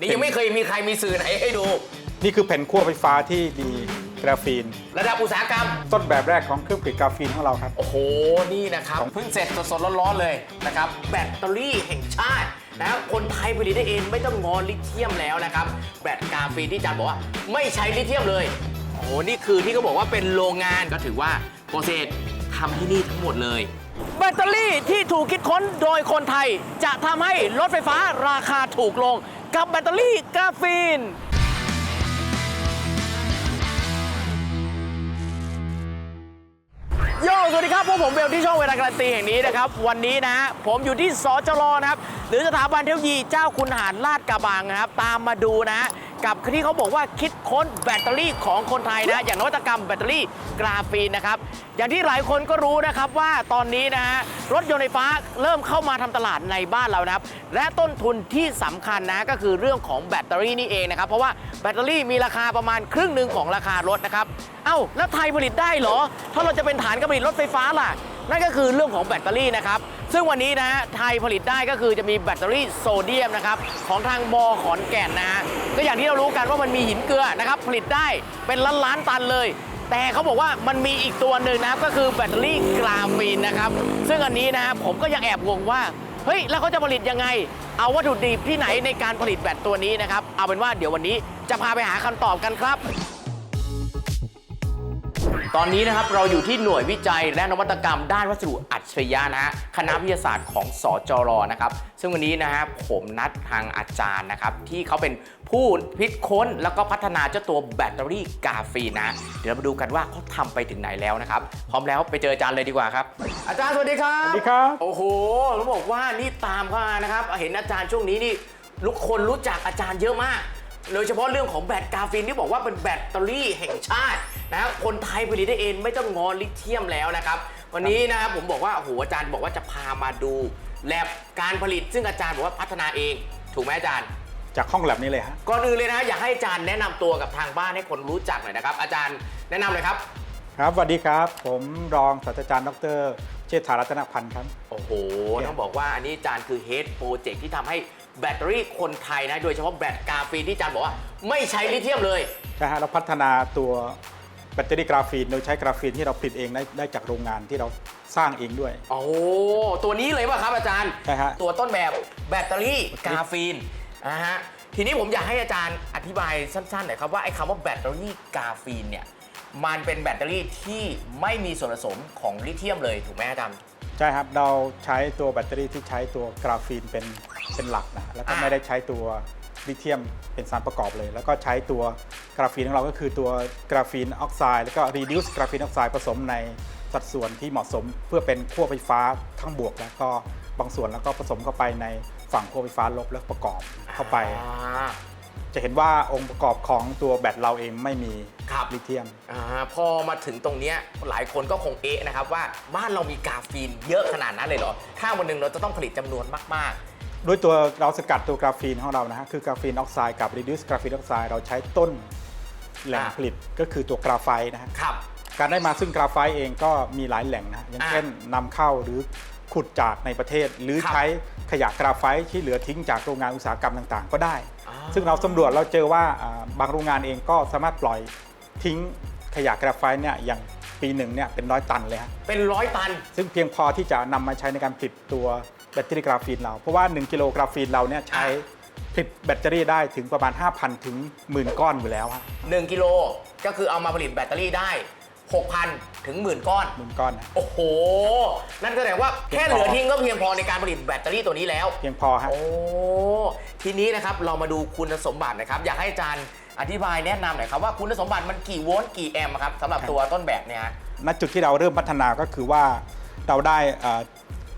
นี่ยังไม่เคยมีใครมีสื่อไหนให้ดู นี่คือแผ่นขั้วไฟฟ้าที่มีกราฟีน ระดับอุตสาหกรรม ต้นแบบแรกของเครื่องผลิตกราฟีนของเราครับ โอ้โห นี่นะครับเพิ่งเสร็จสดๆร้อนๆเลยนะครับ แบตเตอรี่แห่งชาตินะครับคนไทยผลิตได้เองไม่ต้องงอลิเธียมแล้วนะครับ แบตกาฟีนที่อาจารย์บอกว่าไม่ใช้ลิเธียมเลย โอ้โห นี่คือที่เขาบอกว่าเป็นโรงงานก็ถือว่าโปรเซสทำที่นี่ทั้งหมดเลย แบตเตอรี่ที่ถูกคิดค้นโดยคนไทย จะทำให้รถไฟฟ้าราคาถูกลง กับแบตเตอรี่กราฟีน โยสวัสดีครับพวกผมเบลที่ช่องเวลาการันตีแห่งนี้นะครับ วันนี้นะฮะผมอยู่ที่สจรนะครับ หรือสถาบันเทคโนโลยีเจ้าคุณหารลาดกระบังนะครับ ตามมาดูนะฮะกับที่เขาบอกว่าคิดค้นแบตเตอรี่ของคนไทยนะ อย่างนวัตกรรมแบตเตอรี่กราฟีนนะครับ อย่างที่หลายคนก็รู้นะครับว่าตอนนี้นะฮะรถยนต์ไฟฟ้าเริ่มเข้ามาทำตลาดในบ้านเรานะครับ และต้นทุนที่สำคัญนะก็คือเรื่องของแบตเตอรี่นี่เองนะครับเพราะว่าแบตเตอรี่มีราคาประมาณครึ่งหนึ่งของราคารถนะครับ เอ้าแล้วไทยผลิตได้เหรอ ถ้าเราจะเป็นฐานการผลิตรถไฟฟ้าล่ะ นั่นก็คือเรื่องของแบตเตอรี่นะครับ ซึ่งวันนี้นะฮะไทยผลิตได้ก็คือจะมีแบตเตอรี่โซเดียมนะครับของทางบอขอนแก่นนะฮะก็อย่างที่เรารู้กันว่ามันมีหินเกลือนะครับผลิตได้เป็นล้านล้านตันเลย แต่เขาบอกว่ามันมีอีกตัวหนึ่งนะครับก็คือแบตเตอรี่กราฟีนนะครับซึ่งอันนี้นะฮะผมก็ยังแอบงงว่าเฮ้ยแล้วเขาจะผลิตยังไง เอาวัตถุดิบที่ไหนในการผลิตแบตตัวนี้นะครับเอาเป็นว่าเดี๋ยววันนี้จะพาไปหาคำตอบกันครับ ตอนนี้นะครับเราอยู่ที่หน่วยวิจัยและนวัตกรรมด้านวัสดุอัจฉริยะนะฮะคณะวิทยาศาสตร์ของสจรนะครับ ซึ่งวันนี้นะฮะผมนัดทางอาจารย์นะครับ ที่เขาเป็นผู้พิดค้นแล้วก็พัฒนาเจ้าตัวแบตเตอรี่กาฟีนนะ เดี๋ยวเรามาดูกันว่าเขาทำไปถึงไหนแล้วนะครับ พร้อมแล้วไปเจออาจารย์เลยดีกว่าครับ อาจารย์สวัสดีครับสวัสดีครับ โอ้โหต้องบอกว่านี่ตามเข้ามานะครับ เห็นอาจารย์ช่วงนี้นี่ลูกคนรู้จักอาจารย์เยอะมาก โดยเฉพาะเรื่องของแบตกาฟีนที่บอกว่าเป็นแบตเตอรี่แห่งชาตินะครับคนไทยผลิตได้เองไม่ต้องงอลิเธียมแล้วนะครับวันนี้นะครับผมบอกว่าโอ้โหอาจารย์บอกว่าจะพามาดูแลบการผลิตซึ่งอาจารย์บอกว่าพัฒนาเอง ถูกไหมอาจารย์ จากห้องแลบนี้เลยฮะก่อนอื่นเลยนะอยากให้อาจารย์แนะนำตัวกับทางบ้านให้คนรู้จักหน่อยนะครับ อาจารย์แนะนำเลยครับครับสวัสดีครับ ผมรองศาสตราจารย์ดรเชษฐารัตนพันธ์ครับ โอ้โหต้องบอกว่าอันนี้อาจารย์คือเฮดโปรเจกต์ที่ทำให้ แบตเตอรี่คนไทยนะโดยเฉพาะแบตกาฟีนที่อาจารย์บอกว่าไม่ใช้ลิเธียมเลย ใช่ฮะเราพัฒนาตัวแบตเตอรี่กราฟีนโดยใช้กราฟีนที่เราผลิตเองได้ได้จากโรงงานที่เราสร้างเองด้วย โอ้ตัวนี้เลยป่ะครับอาจารย์ ใช่ฮะ ตัวต้นแบบแบตเตอรี่กาฟีนนะฮะทีนี้ผมอยากให้อาจารย์อธิบายสั้นๆหน่อยครับว่าไอ้คำว่าแบตเตอรี่กาฟีนเนี่ยมันเป็นแบตเตอรี่ที่ไม่มีส่วนผสมของลิเธียมเลยถูกไหมอาจารย์ ใช่ครับ เราใช้ตัวแบตเตอรี่ที่ใช้ตัวกราฟีนเป็น เป็นหลักนะแล้วก็อ่าไม่ได้ใช้ตัวลิเธียมเป็นสารประกอบเลย แล้วก็ใช้ตัวกราฟีนของเราก็คือตัวกราฟีนออกไซด์แล้วก็ reduce กราฟีนออกไซด์ผสมในสัดส่วนที่เหมาะสมเพื่อเป็นขั้วไฟฟ้าทั้งบวก แล้วก็บางส่วนแล้วก็ผสมเข้าไปในฝั่งขั้วไฟฟ้าลบแล้วประกอบเข้าไปอ่าจะเห็นว่าองค์ประกอบของตัวแบตเราเองไม่มีครับลิเธียมอ่าพอมาถึงตรงเนี้ยหลายคนก็คงเอะนะครับว่าบ้านเรามีกาฟีนเยอะขนาดนั้นเลยเหรอ ถ้าวันหนึ่งเราจะต้องผลิตจำนวนมาก ด้วยตัวเราสกัดตัวกราฟีนของเรานะฮะคือกราฟีนออกไซด์กับ reduce กราฟีนออกไซด์เราใช้ต้นแหล่งอ่าผลิตก็คือตัวกราไฟต์นะฮะๆครับ การได้มาซึ่งกราไฟต์เองก็มีหลายแหล่งนะฮะอย่างอ่าเช่นนำเข้าหรือขุดจากในประเทศ หรือครับใช้ขยะกราไฟต์ที่เหลือทิ้งจากโรงงานอุตสาหกรรมต่างๆ ก็ได้อ่าซึ่งเราสำรวจเราเจอว่าอ่าบางโรงงานเองก็สามารถปล่อยทิ้งขยะกราไฟต์เนี่ยอย่างปีหนึ่งเนี่ยเป็นร้อยตันเลยฮะเป็นร้อยตัน ซึ่งเพียงพอที่จะนำมาใช้ในการผลิตตัว แบตเตอรี่กราฟีนเรา เพราะว่า 1 กิโลกราฟีนเราเนี่ยใช้ผลิตแบตเตอรี่ได้ถึงประมาณ 5,000 ถึงหมื่นก้อนอยู่แล้วฮะ1กิโลก็คือเอามาผลิตแบตเตอรี่ได้ 6,000 ถึงหมื่นก้อน หมื่นก้อนนะ โอ้โห นั่นแสดงว่าแค่เหลือทิ้งก็เพียงพอในการผลิตแบตเตอรี่ตัวนี้แล้ว เพียงพอฮะ โอ้ ทีนี้นะครับเรามาดูคุณสมบัตินะครับ อยากให้อาจารย์อธิบายแนะนำหน่อยครับว่าคุณสมบัติมันกี่โวลต์กี่แอมป์ครับสำหรับตัวต้นแบบเนี่ยฮะ ณจุดที่เราเริ่มพัฒนาก็คือว่าเราได้เอ่อ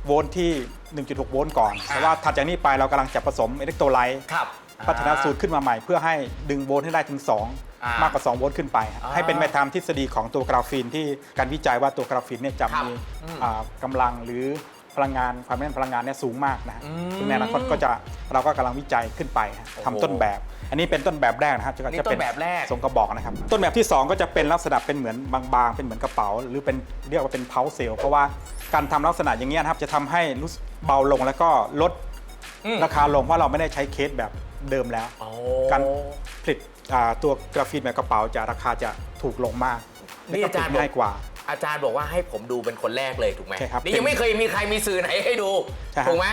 โวลต์ที่ 1.6 โวลต์ก่อนอ่าแต่ว่าถัดจากนี้ไปเรากำลังจะผสมอิเล็กโทรไลต์ครับพัฒนาสูตรขึ้นมาใหม่เพื่อให้ดึงโวลต์ให้ได้ถึงอ่า2มากกว่า 2 โวลต์ขึ้นไปฮะอ่าให้เป็นไปตามทฤษฎีของตัวกราฟีนที่การวิจัยว่าตัวกราฟีนเนี่ยจะครับมีอืมอ่ากำลังหรือพลังงานความแน่นพลังงานเนี่ยสูงมากนะฮะอืมซึ่งในอนาคตก็จะเราก็กำลังวิจัยขึ้นไปฮะโอ้โหทำต้นแบบ อันนี้เป็นต้นแบบแรกนะครับจะนี่จะต้เป็นแบบแรก ทรงกระบอกนะครับ ต้นแบบที่2ก็จะเป็นลักษณะเป็นเหมือนบางๆ เป็นเหมือนกระเป๋า หรือเป็นเรียกว่าเป็นเพาเซลเพราะว่าการทำลักษณะอย่างเงี้ยนะครับจะทำให้รู้สึกเบาลงแล้วก็ลดอืมราคาลงเพราะเราไม่ได้ใช้เคสแบบเดิมแล้วโอ้การผลิตอ่าตัวกราฟีนแบบกระเป๋าจะราคาจะถูกลงมากนี่และก็อาจารย์ ผลิตง่ายกว่า อาจารย์บอกว่าให้ผมดูเป็นคนแรกเลยถูกไหมใช่ครับนี่ยังไม่เคยมีใครมีสื่อไหนให้ดูใช่ครับ ถูกไหม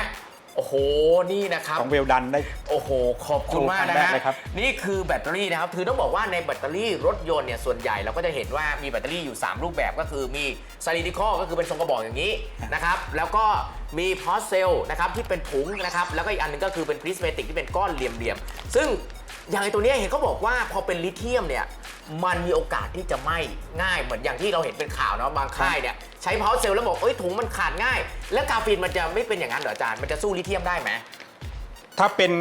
โอ้โห นี่นะครับ ของเวลดันได้ โอ้โห ขอบคุณมากนะโชว์ครั้งแรฮะกเลยครับ นี่คือแบตเตอรี่นะครับ คือต้องบอกว่าในแบตเตอรี่รถยนต์เนี่ย ส่วนใหญ่เราก็จะเห็นว่ามีแบตเตอรี่อยู่ 3 รูปแบบก็คือมีซาลิดิคอก็คือเป็นทรงกระบอกอย่างนี้นะครับ แล้วก็มีพอสเซลนะครับที่เป็นถุงนะครับ แล้วก็อีกอันหนึงก็คือเป็นพริสเมติกที่เป็นก้อนเหลี่ยมๆ ซึ่ง อย่างไอตัวเนี้ยเห็นเขาบอกว่าพอเป็นลิเธียมเนี่ยมันมีโอกาสที่จะไหม้ง่ายเหมือนอย่างที่เราเห็นเป็นข่าวเนาะบางค่ายเนี่ยใช้พาวเซลแล้วบอกเอ้ยถุงมันขาดง่าย แล้วกราฟีนมันจะไม่เป็นอย่างนั้นเหรออาจารย์มันจะสู้ลิเธียมได้ไหมถ้าเป็น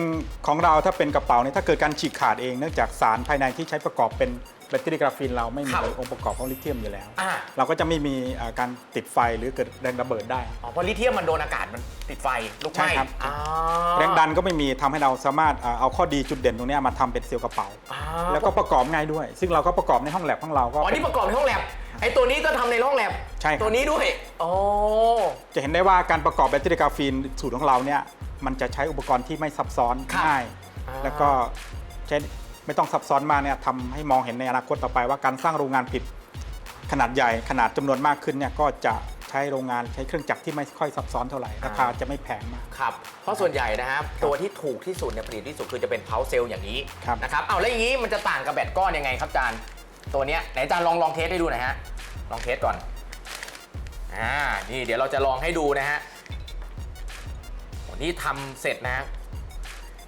ของเราถ้าเป็นกระเป๋าเนี่ยถ้าเกิดการฉีกขาดเองเนื่องจากสารภายในที่ใช้ประกอบเป็น แบตเตอรี่กราฟีนเราไม่มีครับองค์ประกอบของลิเธียมอยู่แล้ว อ่า เราก็จะไม่มีอ่าการติดไฟหรือเกิดแรงระเบิดได้ อ๋อเพราะลิเธียมมันโดนอากาศมันติดไฟลุกไหใช่ม้ครับอ๋อแรงดันก็ไม่มีทำให้เราสามารถอ่าเอาข้อดีจุดเด่นตรงเนี้ยมาทำเป็นเซลล์กระเป๋าอ๋อแล้วก็ประกอบง่ายด้วย ซึ่งเราก็ประกอบในห้องแลบของเราก็ อ๋อนี่ประกอบในห้องแลบไอ้ตัวนี้ก็ทำในห้องแลบใช่ครับ ตัวนี้ด้วยอ๋อ จะเห็นได้ว่าการประกอบแบตเตอรี่กราฟีนสูตรของเราเนี่ยมันจะใช้อุปกรณ์ที่ไม่ซับซ้อนง่ายแล้วก็ใช้ ไม่ต้องซับซ้อนมากเนี่ยทำให้มองเห็นในอนาคตต่อไปว่าการสร้างโรงงานผลิตขนาดใหญ่ขนาดจำนวนมากขึ้นเนี่ยก็จะใช้โรงงานใช้เครื่องจักรที่ไม่ค่อยซับซ้อนเท่าไหร่ราคาจะไม่แพงมากครับเพราะส่วนใหญ่นะครับตัวที่ถูกที่สุดเนี่ยผลิตที่สุดคือจะเป็นเพาเซลอย่างนี้ครับนะครับเอาแล้วอย่างนี้มันจะต่างกับแบตก้อนยังไงครับอาจารย์ตัวเนี้ยไหนอาจารย์ลองลองเทสให้ดูหน่อยฮะลองเทสก่อนอ่านี่เดี๋ยวเราจะลองให้ดูนะฮะโอ้นี่ทำเสร็จนะ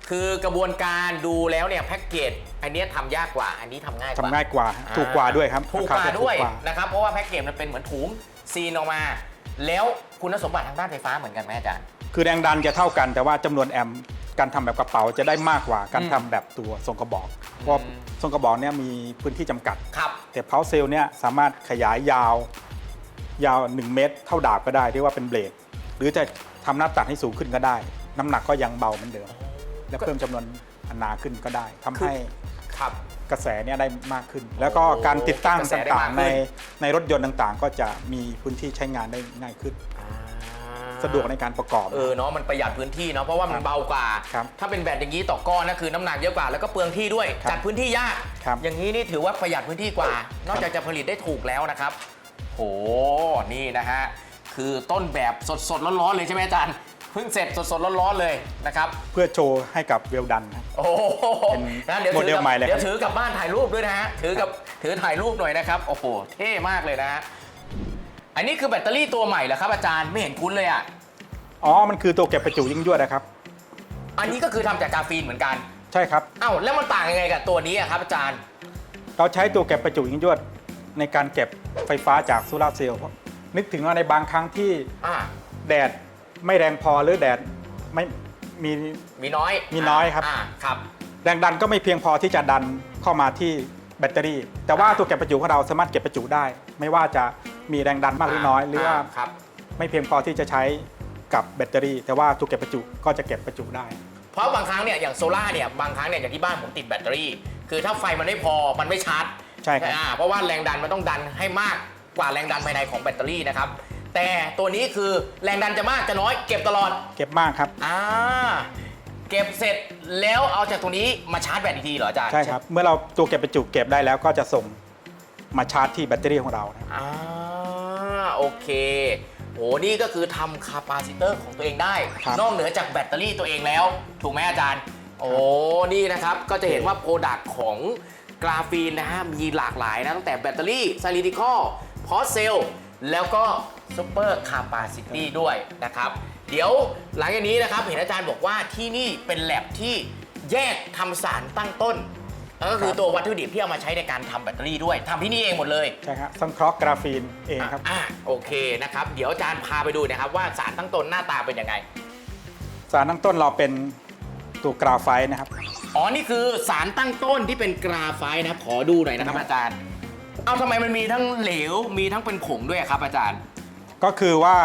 คือกระบวนการดูแล้วเนี่ยแพ็กเกจอันเนี้ยทำยากกว่า อันนี้ทำง่ายกว่า ทำง่ายกว่า ถูกกว่าด้วยครับถูกกรว่าคจะด้วยถูกนะครับเพราะว่าแพ็กเกจมันเป็นเหมือนถุงซีนออกมา แล้วคุณสมบัติทางด้านไฟฟ้าเหมือนกันไหมอาจารย์ คือแรงดันจะเท่ากันแต่ว่าจำนวนแอมป์การทำแบบกระเป๋าจะได้มากกว่าการอืมทำแบบตัวทรงกระบอก เพราะอืม ทรงกระบอกเนี่ยมีพื้นที่จำกัด ครับ แต่เพาเซลเนี่ยสามารถขยายยาว ยาว 1 เมตร เท่าดาบก็ได้เรียกว่าเป็นเบลด หรือจะทำหน้าตัดให้สูงขึ้นก็ได้ น้ำหนักก็ยังเบาเหมือนเดิม และเพิ่มจำนวนอันหนาขึ้นก็ได้ทำให้ครับ กระแสเนี่ยได้มากขึ้น แล้วก็การติดตั้งกระแสได้ต่างมากๆในขึ้นในรถยนต์ต่างๆ ก็จะมีพื้นที่ใช้งานได้ง่ายขึ้น สะดวกในการประกอบ เออเนาะมันประหยัดพื้นที่เนาะเพราะว่ามันเบากว่า ครับถ้าเป็นแบตอย่างนี้ต่อก้อนนะคือน้ำหนักเยอะกว่าแล้วก็เปลืองที่ด้วยครับจัดพื้นที่ยาก ครับอย่างนี้นี่ถือว่าประหยัดพื้นที่กว่า นอกจากจะผลิตได้ถูกแล้วนะครับ โหนี่นะฮะคือต้นแบบสดๆร้อนๆเลยใช่ไหมอาจารย์เพิ่งเสร็จสดๆร้อนๆเลยนะครับเพื่อโชว์ให้กับเวลดันครับ โอ้โหเป็นนะเดี๋ยวโมถืเดอลกับใหม่เลยครับ เดี๋ยวถือกลับบ้านถ่ายรูปด้วยนะฮะถือกับถือถ่ายรูปหน่อยนะครับโอ้โหเท่มากเลยนะฮะอันนี้คือแบตเตอรี่ตัวใหม่เหรอครับอาจารย์ไม่เห็นคุ้นเลยอะอ๋อ มันคือตัวเก็บประจุยิ่งยวดนะครับ อันนี้ก็คือทำจากกราฟีนเหมือนกันใช่ครับ เอ้าแล้วมันต่างยังไงกับตัวนี้อะครับอาจารย์ เราใช้ตัวเก็บประจุยิ่งยวดในการเก็บไฟฟ้าจากโซลาร์เซลล์เพราะนึกถึงว่าในบางครั้งที่อ่า แดด ไม่แรงพอหรือแดดไม่มี มีน้อยมีน้อยครับอ่าครับ แรงดันก็ไม่เพียงพอที่จะดันเข้ามาที่แบตเตอรี่ แต่ว่าตัวเก็บประจุของเราสามารถเก็บประจุได้ ไม่ว่าจะมีแรงดันมากหรือน้อย หรือว่าครับ ไม่เพียงพอที่จะใช้กับแบตเตอรี่ แต่ว่าตัวเก็บประจุก็จะเก็บประจุได้ เพราะบางครั้งเนี่ยอย่างโซล่าร์เนี่ยบางครั้งเนี่ยอย่างที่บ้านผมติดแบตเตอรี่ คือถ้าไฟมันไม่พอมันไม่ชาร์จใช่ครับ อ่าเพราะว่าแรงดันมันต้องดันให้มากกว่าแรงดันภายในของแบตเตอรี่นะครับ แต่ตัวนี้คือแรงดันจะมากจะน้อย เก็บตลอด เก็บมากครับ อ่า เก็บเสร็จแล้วเอาจากตรงนี้มาชาร์จแบตอีกทีเหรออาจารย์ใช่ครับ เมื่อเราตัวเก็บประจุเก็บได้แล้วก็จะส่งมาชาร์จที่แบตเตอรี่ของเรานะครับอ่าโอเคโหนี่ก็คือทำคาปาซิเตอร์ของตัวเองได้ครับนอกเหนือจากแบตเตอรี่ตัวเองแล้ว ถูกไหมอาจารย์ โอ้นี่นะครับ ก็จะเห็นว่าโปรดักต์ของกราฟีนนะฮะ มีหลากหลายนะ ตั้งแต่แบตเตอรี่ไซริติคอลพอสเซลแล้วก็ ซูเปอร์คาปาซิตี้ด้วยนะครับ เดี๋ยวหลังจากนี้นะครับ เห็นอาจารย์บอกว่าที่นี่เป็นแลบที่แยกทำสารตั้งต้นนั่นก็คือตัววัตถุดิบที่เอามาใช้ในการทำแบตเตอรี่ด้วยทำที่นี่เองหมดเลย ใช่ครับสังเคราะห์กราฟีนเองครับ อ่าโอเคนะครับ เดี๋ยวอาจารย์พาไปดูนะครับ ว่าสารตั้งต้นหน้าตาเป็นยังไง สารตั้งต้นเราเป็นตัวกราไฟต์นะครับ อ๋อ นี่คือสารตั้งต้นที่เป็นกราไฟต์นะครับขอดูหน่อยนะครับอาจารย์ เอาทำไมมันมีทั้งเหลว มีทั้งเป็นผงด้วยครับอาจารย์ ก็คือว่า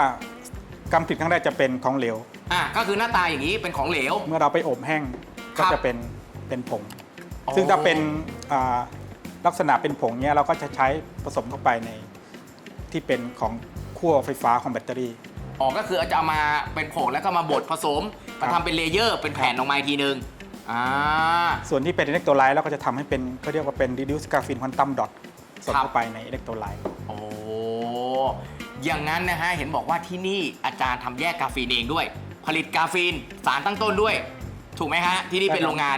กำผลิตครั้งแรกจะเป็นของเหลว อะก็คือหน้าตาอย่างนี้เป็นของเหลว เมื่อเราไปอบแห้งครัก็บจะเป็นเป็นผง อ๋อ ซึ่งถ้าเป็นอ่าลักษณะเป็นผงเนี้ยเราก็จะใช้ผสมเข้าไปในที่เป็นของขั้วไฟฟ้าของแบตเตอรี่ อ๋อก็คือจะเอามาเป็นผงแล้วก็มาบดผสมครัมาบทำเป็นเลเยอร์เป็นแผ่นออกมาอีกทีนึงอ่า ส่วนที่เป็นอิเล็กโทรไลต์เราก็จะทำให้เป็นเขาเรียกว่าเป็น reduce graphene quantum dot สอดครับ เข้าไปในอิเล็กโทรไลต์ โอ้ อย่างนั้นนะฮะเห็นบอกว่าที่นี่อาจารย์ทำแยกกาฟีนเองด้วย ผลิตกาฟีนสารตั้งต้นด้วย ถูกไหมฮะ ที่นี่เป็นใช่ครับโรงงาน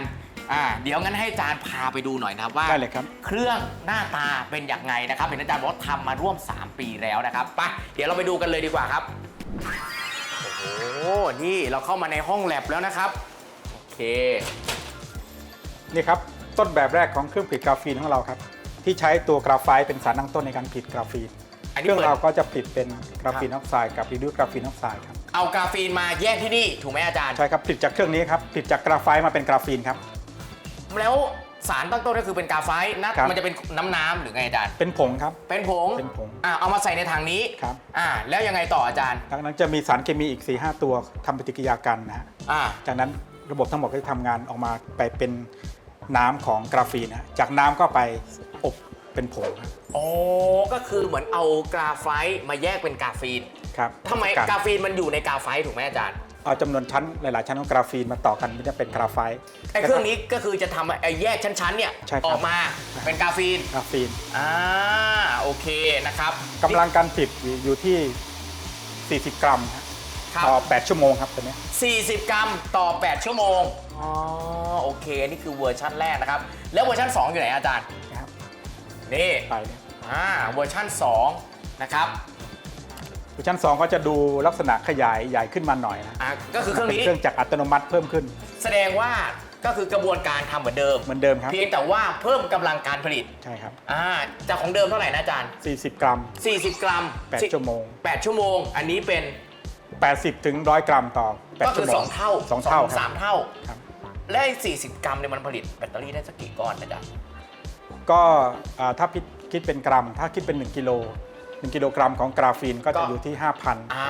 อ่าเดี๋ยวงั้นให้อาจารย์พาไปดูหน่อยนะครับว่า ได้เลยครับ เครื่องหน้าตาเป็นอย่างไงนะครับ เห็นอาจารย์บอกว่าทำมาร่วม 3 ปีแล้วนะครับไปเดี๋ยวเราไปดูกันเลยดีกว่าครับ โอ้โหนี่เราเข้ามาในห้องแลบแล้วนะครับ โอเค นี่ครับ ต้นแบบแรกของเครื่องผลิตกราฟีนของเราครับ ที่ใช้ตัวกราไฟต์เป็นสารตั้งต้นในการผลิตกราฟีน อันเคนี้รื่องเปิด เราก็จะผลิตเป็นกราฟีนออกไซด์กับ reduce กราฟีนออกไซด์ครับเอากาฟีนมาแยกที่นี่ถูกไหมอาจารย์ ใช่ครับผลิตจากเครื่องนี้ครับผลิตจากกราไฟต์มาเป็นกราฟีนครับ แล้วสารตั้งต้นก็คือเป็นกาไฟต์นะครับ มันจะเป็นน้ำน้ำๆหรือไงอาจารย์ เป็นผงครับ เป็นผงเป็นผงอ่าเอามาใส่ในถังนี้ครับ อ่าแล้วยังไงต่ออาจารย์ดังนั้นจะมีสารเคมีอีก 4-5 ตัวทำปฏิกิริยากันนะฮะอ่าจากนั้นระบบทั้งหมดก็จะทำงานออกมาไปเป็นน้ำของกราฟีนนะฮะจากน้ำก็ไปอบ เป็นผงครับโอ้ก็คือเหมือนเอากราไฟต์มาแยกเป็นกาฟีนครับทำไมการกาฟีนมันอยู่ในกาไฟต์ถูกไหมอาจารย์ เอาจำนวนชั้นหลายๆ ชั้นของกราฟีนมาต่อกันมันจะเป็นกราไฟต์ ไอ้เครื่องนี้ก็คือจะทำไอ้แยกชั้นๆเนี่ยใช่ครับ ออกมาเป็นกาฟีน กราฟีนอ่า โอเคนะครับกำลังการผลิตอยู่ที่ 40 กรัมฮะครับต่อ8ชั่วโมงครับตัวเนี้ย 40 กรัมต่อ 8 ชั่วโมง อ๋อ โอเคนี่คือเวอร์ชันแรกนะครับ แล้วเวอร์ชัน2 อยู่ไหนอาจารย์ นะครับ นี่ไปเนี่ยอ่าเวอร์ชัน2 นะครับเวอร์ชัน2 ก็จะดูลักษณะขยายใหญ่ขึ้นมาหน่อยนะอ่าก็คือเครื่องเป็นนี้เครื่องจักรอัตโนมัติเพิ่มขึ้น แสดงว่าก็คือกระบวนการทำเหมือนเดิม เหมือนเดิมครับ เพียงแต่ว่าเพิ่มกำลังการผลิตใช่ครับอ่าจากของเดิมเท่าไหร่นะอาจารย์40 กรัม 40 กรัม8 ชั่วโมง 8 ชั่วโมง อันนี้เป็น80 ถึง 100 กรัมต่อก็8คืชั่อวโมง2 เท่าสองเท่าสามครับเท่า ครับ และไอ้40 กรัมเนี่ยมันผลิตแบตเตอรี่ได้สักกี่ก้อนนะจ๊ะ ก็อ่าถ้าคิดคิดเป็นกรัม ถ้าคิดเป็น 1 กิโล1กิโลกรัมของกราฟีนก็ก็จะอยู่ที่ 5,000 อ่า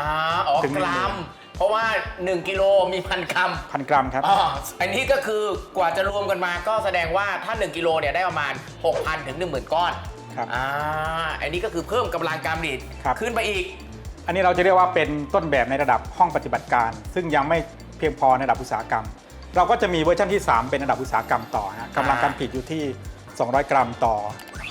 อ๋อถึงกรัมเพราะว่า 1 กิโลมีพันกรัมพันกรัมครับ อ๋ออันนี้ก็คือกว่าจะรวมกันมาก็แสดงว่าถ้า 1 กิโลเนี่ยได้ประมาณ 6,000 ถึง 10,000 ก้อนครับอ่าอันนี้ก็คือเพิ่มกำลังการผลิตครับ ขึ้นไปอีก อันนี้เราจะเรียกว่าเป็นต้นแบบในระดับห้องปฏิบัติการ ซึ่งยังไม่เพียงพอในระดับอุตสาหกรรม เราก็จะมีเวอร์ชันที่ 3 เป็นระดับอุตสาหกรรมต่อฮะกำลังการผลิตอยู่ที่ 200 กรัมต่อ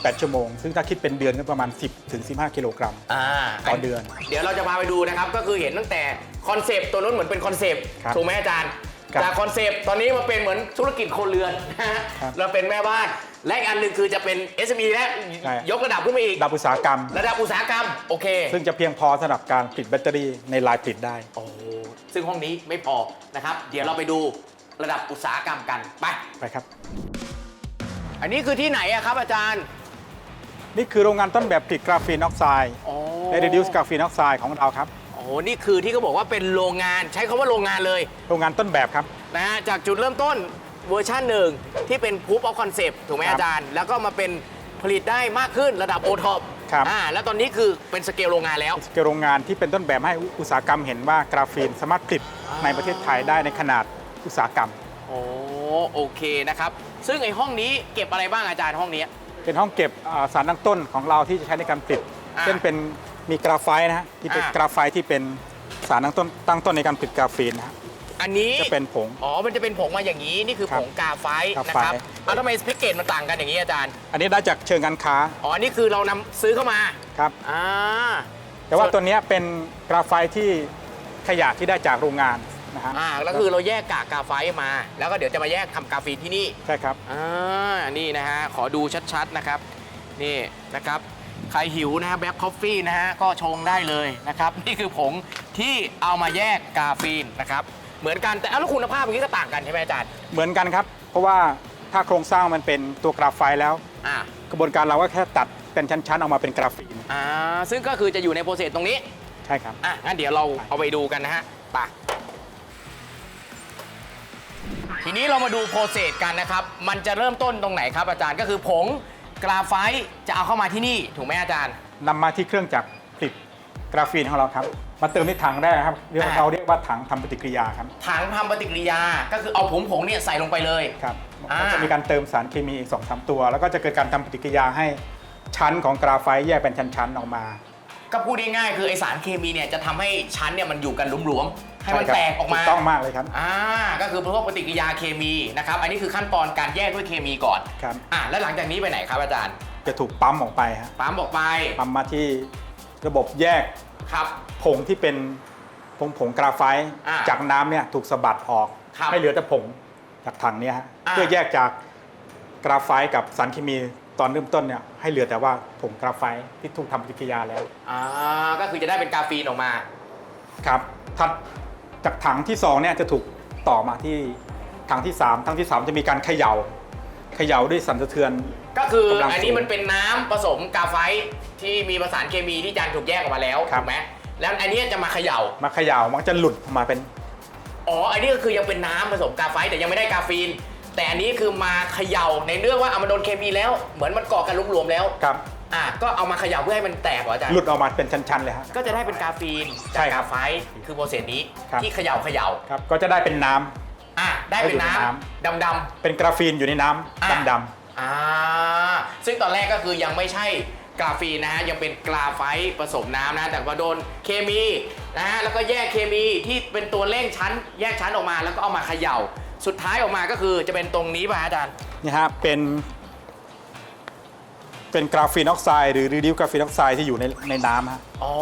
8 ชั่วโมง ซึ่งถ้าคิดเป็นเดือนก็ประมาณ 10ถึง15 กิโลกรัม อ่าต่อเดือนเดี๋ยวเราจะพาไปดูนะครับ ก็คือเห็นตั้งแต่คอนเซปต์ตัวนู้นเหมือนเป็นคอนเซปต์ครับถูกไหมอาจารย์ ครับจากคอนเซปต์ตอนนี้มาเป็นเหมือนธุรกิจคนเรือนนะฮะครับเราเป็นแม่บ้าน และอีกอันหนึ่งคือจะเป็น SME และใช่ ยกระดับขึ้นไปอีกระดับอุตสาหกรรม ระดับอุตสาหกรรม โอเค ซึ่งจะเพียงพอสำหรับการผลิตแบตเตอรี่ในลายผลิตได้ โอ้ซึ่งห้องนี้ไม่พอนะครับ เดี๋ยวเราไปดูระดับอุตสาหกรรมกัน ไป ไปครับ อันนี้คือที่ไหนอะครับอาจารย์นี่คือโรงงานต้นแบบผลิตกราฟีนออกไซด์โอ้และ reduce กราฟีนออกไซด์ของเราครับ โอ้นี่คือที่เขาบอกว่าเป็นโรงงานใช้คาว่าโรงงานเลย โรงงานต้นแบบครับ นะฮะจากจุดเริ่มต้นเวอร์ชันหนึ่งที่เป็น proof of concept ถูกไหมครับอาจารย์ แล้วก็มาเป็นผลิตได้มากขึ้นระดับ o t o p ครับ อ่าแล้วตอนนี้คือเป็นสเกลโรงงานแล้วสเกลโรงงานที่เป็นต้นแบบให้อุตสาหกรรมเห็นว่ากราฟีนสามารถผลิตอ่าในประเทศไทยได้ในขนาดอุตสาหกรรม โอ้โอเคนะครับ ซึ่งไอห้องนี้เก็บอะไรบ้างอาจารย์ห้องนี้ เป็นห้องเก็บอ่าสารตั้งต้นของเราที่จะใช้ในการผลิตอ่าเช่นเป็นมีกราไฟต์นะฮะที่เป็นอ่ากราไฟต์ที่เป็นสารตั้งต้นตั้งต้นในการผลิตกราฟีนนะฮะอันนี้จะเป็นผง อ๋อมันจะเป็นผงมาอย่างนี้นี่คือครัผบงกาไฟต์กาไฟต์นะครับเอาทำไมแพ็กเกจมันต่างกันอย่างนี้อาจารย์อันนี้ได้จากเชิงการค้าอ๋อนี่คือเรานำซื้อเข้ามาครับอ่า แต่ว่าส่วน ตัวเนี้ยเป็นกราไฟต์ที่ขยะที่ได้จากโรงงาน นะฮะอ่าแล้วคือเราแยกกากกาไฟต์มา แล้วก็เดี๋ยวจะมาแยกทำกาฟีนที่นี่ใช่ครับอ่านี่นะฮะขอดูชัดๆนะครับ นี่นะครับ ใครหิวนะฮะแบ็คคอฟฟี่นะฮะก็ชงได้เลยนะครับ นี่คือผงที่เอามาแยกกาฟีนนะครับ เหมือนกันแต่เอาแล้วคุณภาพอย่างนี้ก็ต่างกันใช่ไหมอาจารย์เหมือนกันครับ เพราะว่าถ้าโครงสร้างมันเป็นตัวกราไฟต์แล้ว อ่ากระบวนการเราก็แค่ตัดเป็นชั้นๆออกมาเป็นกราฟีนอ่าซึ่งก็คือจะอยู่ในโปรเซสตรงนี้ ใช่ครับ อะงั้นเดี๋ยวเราเอาไปดูกันนะฮะไป ทีนี้เรามาดูโปรเซสกันนะครับ มันจะเริ่มต้นตรงไหนครับอาจารย์ก็คือผงกราไฟต์จะเอาเข้ามาที่นี่ถูกไหมอาจารย์ นำมาที่เครื่องจักรผลิตกราฟีนของเราครับ มาเติมในถังได้ครับเรียกว่าอ่า เราเรียกว่าถังทำปฏิกิริยาครับถังทำปฏิกิริยาก็คือเอาผงผงๆเนี่ยใส่ลงไปเลย ครับอ่า ก็จะมีการเติมสารเคมีอีกสองสามตัว แล้วก็จะเกิดการทำปฏิกิริยาให้ชั้นของกราไฟต์แยกเป็นชั้นๆออกมา ก็พูดง่ายๆคือไอสารเคมีเนี่ยจะทำให้ชั้นเนี่ยมันอยู่กันหลวม ให้มันใช่ครับแตกออกมาถูต้องมากเลยครับ อ่าก็คือพวกปฏิกิริยาเคมีนะครับอันนี้คือขั้นตอนการแยกด้วยเคมีก่อนครับ อ่าแล้วหลังจากนี้ไปไหนครับอาจารย์จะถูกปั๊มออกไปฮะปั๊มออกไปปั๊มมาที่ระบบแยกครับ ผงที่เป็นผงผงกราไฟต์อ่าจากน้ำเนี่ยถูกสะบัดออก ครับให้เหลือแต่ผงจากถังเนี่ยฮะอ่า เพื่อแยกจากกราไฟต์กับสารเคมีตอนเริ่มต้นเนี่ยให้เหลือแต่ว่าผงกราไฟต์ที่ถูกทำปฏิกิริยาแล้วอ่าก็คือจะได้เป็นกาฟีนออกมา ครับถัด จากถังที่2เนี่ยจะถูกต่อมาที่ถังที่ 3 ถังที่ 3 จะมีการเขย่าเขย่าด้วยสั่นสะเทือน ก็คือกำลังอันนี้สูง มันเป็นน้ำผสมกาไฟท์ที่มีประสานเคมีที่จานถูกแยกออกมาแล้วครับ ถูกไหมแล้วอันนี้จะมาเขย่า มาเขย่ามันจะหลุดออกมาเป็น อ๋อ อันนี้ก็คือยังเป็นน้ำผสมกาไฟท์แต่ยังไม่ได้กาฟีน แต่อันนี้คือมาเขย่าในเรื่องว่าเอามาโดนเคมีแล้ว เหมือนมันก่อกันรวมๆแล้ว ครับ อะก็เอามาเขย่าเพื่อให้มันแตกเหรออาจารย์ หลุดออกมาเป็นชั้นๆเลยฮะ ก็จะได้เป็นกาฟีนใช่จากครักาบไฟท์คือโปรเซสนี้ครับ ที่เขย่าเขย่าครับ ก็จะได้เป็นน้ำ อะได้เป็นน้ให้อยู่ในน้ำดำๆเป็นกราฟีนอยู่ในน้อะำดำอ่าซึ่งตอนแรกก็คือยังไม่ใช่กราฟีนนะฮะยังเป็นกราไฟต์ผสมน้ำนะ แต่ว่าโดนเคมีนะฮะแล้วก็แยกเคมีที่เป็นตัวเร่งชั้น แยกชั้นออกมาแล้วก็เอามาเขย่า สุดท้ายออกมาก็คือจะเป็นตรงนี้ป่ะฮะอาจารย์ ๆนี่ฮะ เป็น เป็นกราฟีนออกไซด์หรือรีดิวกราฟีนออกไซด์ที่อยู่ในในน้ำฮะอ๋อ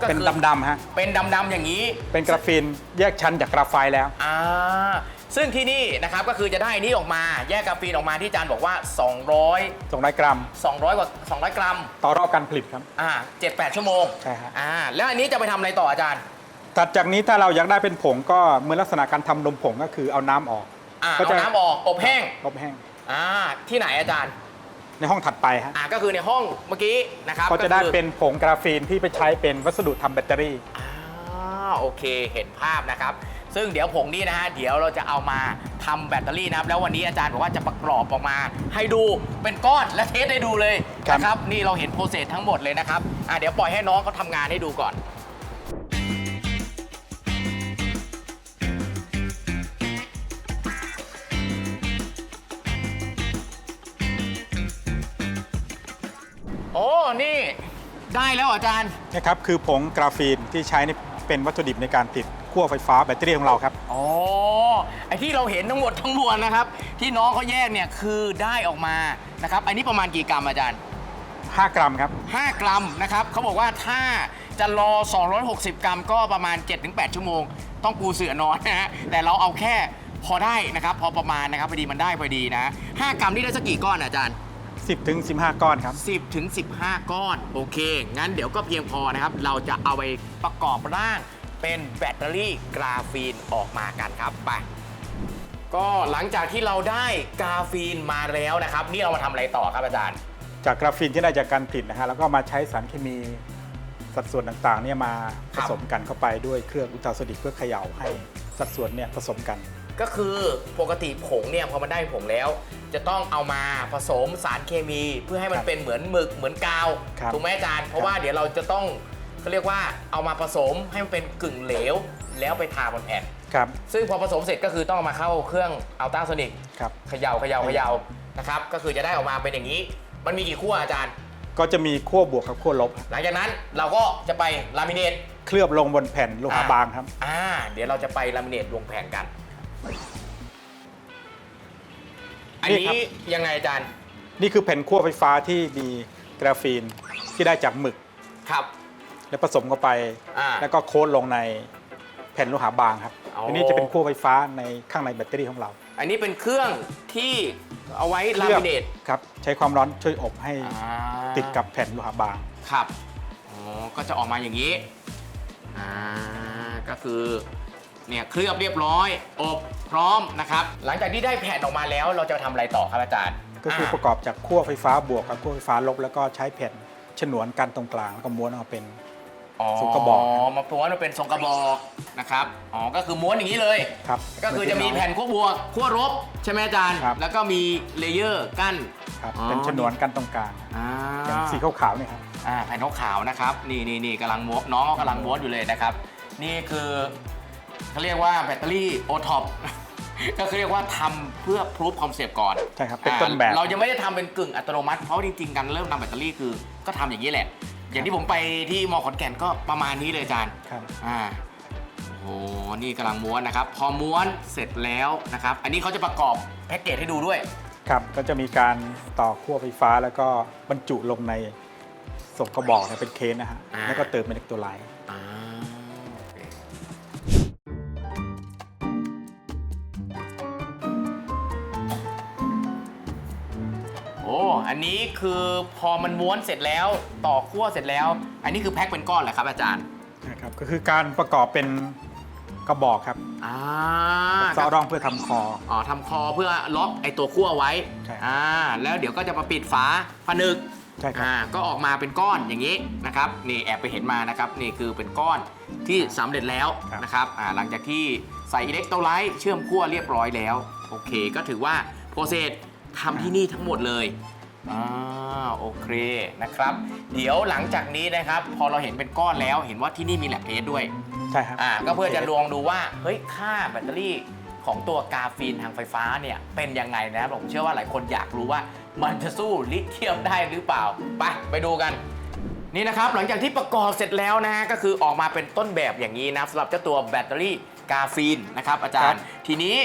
ก็เป็นคือดำๆฮะเป็นดำๆอย่างนี้ เป็นกราฟีนแยกชั้นจากกราไฟต์แล้ว อ่าซึ่งที่นี่นะครับก็คือจะได้อันนี้ออกมาแยกกราฟีนออกมาที่อาจารย์บอกว่า 200 200 กรัม 200 กว่า200 กรัม ต่อรอบการผลิตครับ อ่า7-8 ชั่วโมงใช่ฮะ อ่าแล้วอันนี้จะไปทำอะไรต่ออาจารย์ ถัดจากนี้ถ้าเราอยากได้เป็นผงก็เหมือนลักษณะการทำนมผงก็คือเอาน้ำออก อ่าก็เอาจะ น้ำออกอบแห้งอบแห้ง อ่าที่ไหนอาจารย์ ในห้องถัดไปฮะอ่าก็คือในห้องเมื่อกี้นะครับก็จะได้คือเป็นผงกราฟีนที่ไปใช้เป็นวัสดุทำแบตเตอรี่ อ่าโอเคเห็นภาพนะครับ ซึ่งเดี๋ยวผงนี้นะฮะเดี๋ยวเราจะเอามาทำแบตเตอรี่นะครับ แล้ววันนี้อาจารย์บอกว่าจะประกอบออกมา ให้ดูเป็นก้อนและเทสให้ดูเลยครับ นะครับนี่เราเห็นโปรเซสทั้งหมดเลยนะครับอ่าเดี๋ยวปล่อยให้น้องเขาทำงานให้ดูก่อน อ้นี่ได้แล้วเหรออาจารย์ นะครับคือผงกราฟีนที่ใช้ในเป็นวัตถุดิบในการติดขั้วไฟฟ้าแบตเตอรี่ของเราครับ อ๋อ ไอที่เราเห็นทั้งหมดทั้งมวลนะครับ ที่น้องเขาแยกเนี่ยคือได้ออกมานะครับ อันนี้ประมาณกี่กรัมอาจารย์ 5 กรัมครับ 5 กรัมนะครับเขาบอกว่าถ้าจะรอ 260 กรัมก็ประมาณ 7-8 ชั่วโมง ต้องปูเสือนอนนะฮะแต่เราเอาแค่พอได้นะครับ พอประมาณนะครับพอดีมันได้พอดีนะ 5 กรัมนี่ได้สักกี่ก้อนอาจารย์ 10ถึง15 ก้อนครับ 10ถึง15 ก้อน โอเค งั้นเดี๋ยวก็เพียงพอนะครับ เราจะเอาไปประกอบร่างเป็นแบตเตอรี่กราฟีนออกมากันครับไปก็หลังจากที่เราได้กราฟีนมาแล้วนะครับ นี่เรามาทำอะไรต่อครับอาจารย์ จากกราฟีนที่ได้จากการผลิตนะฮะแล้วก็มาใช้สารเคมีสัดส่วนต่างๆเนี่ยมาคผรับสมกันเข้าไปด้วยเครื่องอุลตราโซนิกเพื่อเขย่าให้สัดส่วนเนี่ยผสมกัน ก็คือปกติผงเนี่ยพอมันได้ผงแล้ว จะต้องเอามาผสมสารเคมี เพื่อให้มันครับเป็นเหมือนหมึกเหมือนกาวครับถูกไหมอาจารย์ เพราะว่าเดี๋ยวเราจะต้องเขาเรียกว่าเอามาผสมให้มันเป็นกึ่งเหลว แล้วไปทาบนแผ่นครับ ซึ่งพอผสมเสร็จก็คือต้องเอามาเข้าเครื่องอัลตราโซนิกครับ เขย่าเขย่าเขย่านะครับก็คือจะได้ออกมาเป็นอย่างนี้ มันมีกี่ขั้วอาจารย์ ก็จะมีขั้วบวกกับขั้วลบ หลังจากนั้นเราก็จะไปลามิเนต เคลือบลงบนแผ่นโลหะบางครับ อ่า เดี๋ยวเราจะไปลามิเนตลงแผ่นกัน อันนี่ครับนี้ยังไงอาจารย์นี่คือแผ่นขั้วไฟฟ้าที่มีกราฟีนที่ได้จากหมึก ครับ แล้วผสมเข้าไป อ่าแล้วก็โค้ดลงในแผ่นโลหะบางครับอ๋ออั อันนี้จะเป็นขั้วไฟฟ้าในข้างในแบตเตอรี่ของเราอันนี้เป็นเครื่องที่เอาไว้ลามิเนตครับใช้ความร้อนช่วยอบให้อ่าติดกับแผ่นโลหะบาง ครับอ๋อก็จะออกมาอย่างนี้อ่าก็คือ เนี่ยเคลือบเรียบร้อยอบพร้อมนะครับ หลังจากที่ได้แผ่นออกมาแล้ว เราจะทำอะไรต่อครับอาจารย์ก็คือประกอบจากขั้วไฟฟ้าบวกกับขั้วไฟฟ้าลบแล้วก็ใช้แผ่นฉนวนกันตรงกลางแล้วก็ม้วนออกมาเป็น ทรงกระบอก อ๋อมาม้วนมาเป็นทรงกระบอกนะครับอ๋อก็คือม้วนอย่างนี้เลย ครับ ก็คือจะมีแผ่นขั้วบวกขั้วลบใช่ไหมอาจารย์ ครับ แล้วก็มีเลเยอร์กั้น ครับอ๋อ เป็นฉนวนกันตรงกลางอ่าอย่างสีขาวๆเนี่ยครับ อ่าแผ่นขาวๆนะครับ นี่นี่นี่กำลังม้วนน้องเขากำลังม้วนอยู่เลยนะครับ นี่คือ เขาเรียกว่าแบตเตอรี่โอท็อป ก็คือเรียกว่าทำเพื่อพรูฟคอนเซปต์ก่อนใช่ครับเป็นต้นแบบ อ่าเรายังไม่ได้ทำเป็นกึ่งอัตโนมัติ เพราะจริงๆ การเริ่มทำแบตเตอรี่คือก็ทำอย่างนี้แหละ อย่างที่ผมไปที่มอขอนแก่นก็ประมาณนี้เลยอาจารย์ ครับ อ่าโอ้โหอ้นี่กำลังม้วนนะครับ พอม้วนเสร็จแล้วนะครับ อันนี้เขาจะประกอบแพ็กเกจให้ดูด้วย ครับ ก็จะมีการต่อขั้วไฟฟ้าแล้วก็บรรจุลงในส่งกระบอกเนี่ยเป็นเคสนะฮะ อ่า แล้วก็เติมเป็นอิเล็กโทรไลต์อ่าโอ้อันนี้คือพอมันม้วนเสร็จแล้วต่อขั้วเสร็จแล้ว อันนี้คือแพ็คเป็นก้อนเหรอครับอาจารย์นะครับก็คือการประกอบเป็นกระบอกครับอ่าซอร่องเพื่อทำคอ อ๋อทำคอเพื่อล็อกไอตัวขั้วไว้ใช่ครับอ่าแล้วเดี๋ยวก็จะมาปิดฝาผนึกใช่ครับ อ่าก็ออกมาเป็นก้อนอย่างนี้นะครับนี่แอบไปเห็นมานะครับนี่คือเป็นก้อนที่สำเร็จแล้วนะครับอ่าหลังจากที่ใส่อิเล็กโทรไลต์เชื่อมขั้วเรียบร้อยแล้ว โอเค ก็ถือว่าโปรเซสทำที่นี่ทั้งหมดเลย อ่าโอเคนะครับ เดี๋ยวหลังจากนี้นะครับ พอเราเห็นเป็นก้อนแล้วเห็นว่าที่นี่มีแลบเทสด้วยใช่ครับอ่าก็เพื่อจะลองดูว่าเฮ้ยค่าแบตเตอรี่ของตัวกาฟีนทางไฟฟ้าเนี่ยเป็นยังไงนะครับผมเชื่อว่าหลายคนอยากรู้ว่ามันจะสู้ลิเธียมได้หรือเปล่า ไปไปดูกัน นี่นะครับหลังจากที่ประกอบเสร็จแล้วนะฮะก็คือออกมาเป็นต้นแบบอย่างนี้นะครับสำหรับเจ้าตัวแบตเตอรี่กาฟีนนะครับอาจารย์ ทีนี้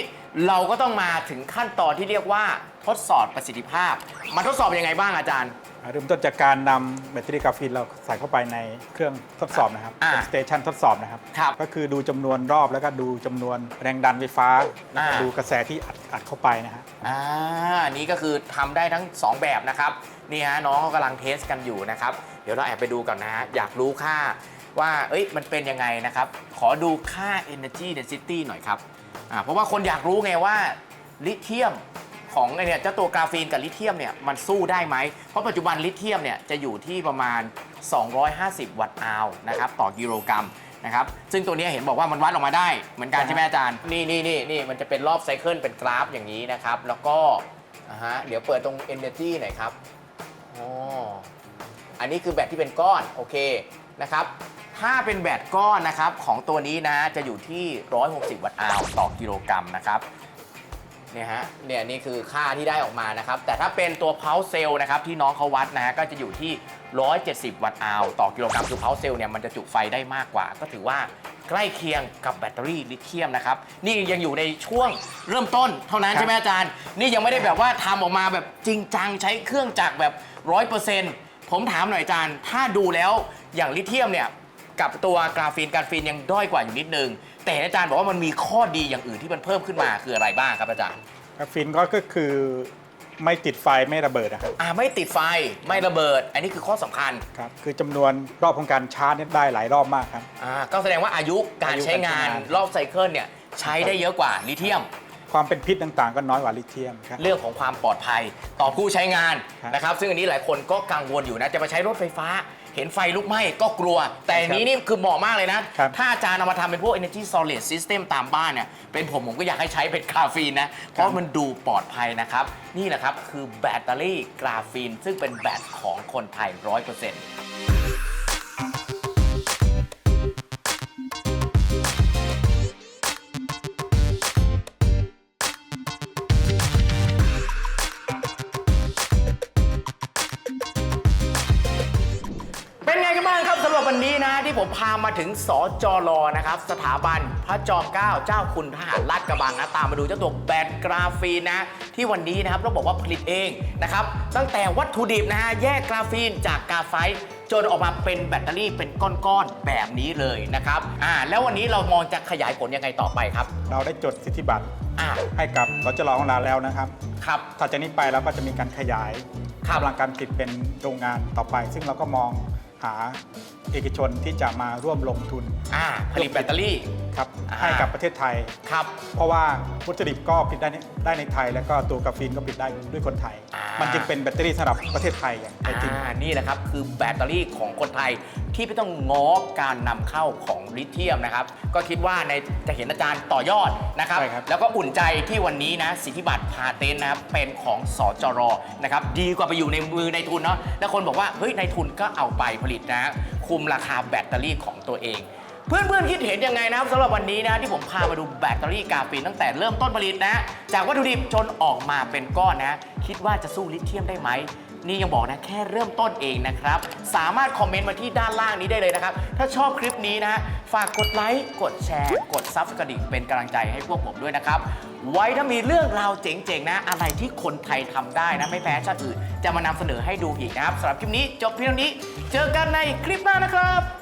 เราก็ต้องมาถึงขั้นตอนที่เรียกว่า ทดสอบประสิทธิภาพมาทดสอบยังไงบ้างอาจารย์เริ่มต้นจากการนำแบตเตอรี่กราฟีนเราใส่เข้าไปในเครื่องทดสอบนะครับอ่าเป็นสเตชันทดสอบนะครับ ครับก็คือดูจำนวนรอบแล้วก็ดูจำนวนแรงดันไฟฟ้าแล้วก็อ่า ดูกระแสที่อัดอัดเข้าไปนะฮะ อ่าอันนี้ก็คือทำได้ทั้ง 2 แบบนะครับ นี่ฮะน้องเขากำลังเทสกันอยู่นะครับ เดี๋ยวเราแอบไปดูกันนะฮะ อยากรู้ค่าว่า เอ้ย มันเป็นยังไงนะครับ ขอดูค่า energy density หน่อยครับ อ่า เพราะว่าคนอยากรู้ไงว่า ลิเธียม ของไอเนี่ยเจ้าตัวกราฟีนกับลิเธียมเนี่ยมันสู้ได้ไหม เพราะปัจจุบันลิเธียมเนี่ยจะอยู่ที่ประมาณ 250 วัตต์อาวนะครับต่อกิโลกรัมนะครับซึ่งตัวเนี้ยเห็นบอกว่ามันวัดออกมาได้เหมือนกันใช่ไหมอาจารย์ นี่นี่นี่นี่มันจะเป็นรอบไซเคิลเป็นกราฟอย่างนี้นะครับ แล้วก็อ่าฮะเดี๋ยวเปิดตรง energy หน่อยครับอ๋ออันนี้คือแบตที่เป็นก้อนโอเคนะครับ ถ้าเป็นแบตก้อนนะครับของตัวนี้นะจะอยู่ที่ 160 วัตต์อาวต่อกิโลกรัมนะครับ เนี่ยฮะเนี่ยนี่คือค่าที่ได้ออกมานะครับ แต่ถ้าเป็นตัวเพาเซลนะครับที่น้องเขาวัดนะฮะก็จะอยู่ที่ 170 วัตต์อาวต่อกิโลกรัมคือเพาเซลเนี่ยมันจะจุไฟได้มากกว่า ก็ถือว่าใกล้เคียงกับแบตเตอรี่ลิเธียมนะครับ นี่ยังอยู่ในช่วงเริ่มต้นเท่านั้นใช่ไหมอาจารย์ นี่ยังไม่ได้แบบว่าทำออกมาแบบจริงจังใช้เครื่องจักรแบบ 100%ผมถามหน่อยอาจารย์ ถ้าดูแล้วอย่างลิเธียมเนี่ย กับตัวกราฟีนกราฟีนยังด้อยกว่าอยู่นิดนึง แต่เห็นอาจารย์บอกว่ามันมีข้อดีอย่างอื่นที่มันเพิ่มขึ้นมาคืออะไรบ้างครับอาจารย์ กราฟีนก็ก็คือไม่ติดไฟไม่ระเบิดนะครับอ่าไม่ติดไฟไม่ระเบิด อันนี้คือข้อสำคัญครับคือจำนวนรอบของการชาร์จเนี่ยได้หลายรอบมากครับ อ่าก็แสดงว่าอายุการใช้งานอายุการใช้งาน รอบไซเคิลเนี่ยใช้ได้เยอะกว่าลิเธียม ความเป็นพิษต่างๆ ก็น้อยกว่าลิเธียมครับ เรื่องของความปลอดภัยต่อผู้ใช้งานครับ นะครับ ซึ่งอันนี้หลายคนก็กังวลอยู่นะ จะมาใช้รถไฟฟ้า เห็นไฟลุกไหม้ก็กลัว แต่อันนี้นี่คือเหมาะมากเลยนะ ครับ ถ้าอาจารย์เอามาทำเป็นพวก energy storage system ตามบ้านเนี่ย เป็นผมผมก็อยากให้ใช้เป็นกราฟีนนะ เพราะมันดูปลอดภัยนะครับ นี่แหละครับคือแบตเตอรี่กราฟีน ซึ่งเป็นแบตของคนไทย 100% พามาถึงสจรนะครับ สถาบันพระจอมเกล้าเจ้าคุณทหารลาดกระบังนะ ตามมาดูเจ้าตัวแบตกราฟีนนะ ที่วันนี้นะครับเราบอกว่าผลิตเองนะครับ ตั้งแต่วัตถุดิบนะฮะแยกกราฟีนจากกาไฟต์จนออกมาเป็นแบตเตอรี่เป็นก้อนๆแบบนี้เลยนะครับอ่าแล้ววันนี้เรามองจะขยายผลยังไงต่อไปครับ เราได้จดสิทธิบัตรอ่าให้กับสจรของเราแล้วนะครับครับถัดจากนี้ไปเราก็จะมีการขยายครับกำลังการผลิตเป็นโรงงานต่อไป ซึ่งเราก็มองหา เอกชนที่จะมาร่วมลงทุนอ่าผลิตแบตเตอรี่ครับอ่าให้กับประเทศไทยครับ เพราะว่าวัตถุดิบก็ผลิตได้ในได้ในไทย แล้วก็ตัวกราฟีนก็ผลิตได้ด้วยคนไทยอ่ามัมันจึงเป็นแบตเตอรี่สำหรับประเทศไทยอย่างแท้จริงอ่านี่แหละครับคือแบตเตอรี่ของคนไทยที่ไม่ต้องง้อการนำเข้าของลิเธียมนะครับ ก็คิดว่าในจะเห็นอาจารย์ต่อยอดนะครับใช่ครับแล้วก็อุ่นใจที่วันนี้นะสิทธิบัตรพาเตนนะครับเป็นของสจรนะครับ ดีกว่าไปอยู่ในมือในทุนเนาะแล้วคนบอกว่าเฮ้ยในทุนก็เอาไปผลิตนะ คุมราคาแบตเตอรี่ของตัวเอง เพื่อนๆคิดเห็นยังไงนะครับสำหรับวันนี้นะที่ผมพามาดูแบตเตอรี่กาฟินตั้งแต่เริ่มต้นผลิตนะ จากวัตถุดิบจนออกมาเป็นก้อนนะ คิดว่าจะสู้ลิเธียมได้ไหม นี่ยังบอกนะแค่เริ่มต้นเองนะครับ สามารถคอมเมนต์มาที่ด้านล่างนี้ได้เลยนะครับ ถ้าชอบคลิปนี้นะฝากกดไลค์กดแชร์ กดซับสไครต์เป็นกำลังใจให้พวกผมด้วยนะครับ ไว้ถ้ามีเรื่องราวเจ๋งๆนะ อะไรที่คนไทยทำได้นะ ไม่แพ้ชาติอื่น จะมานำเสนอให้ดูอีกนะครับสำหรับคลิปนี้จบเพียงเท่านี้ เจอกันในคลิปหน้านะครับ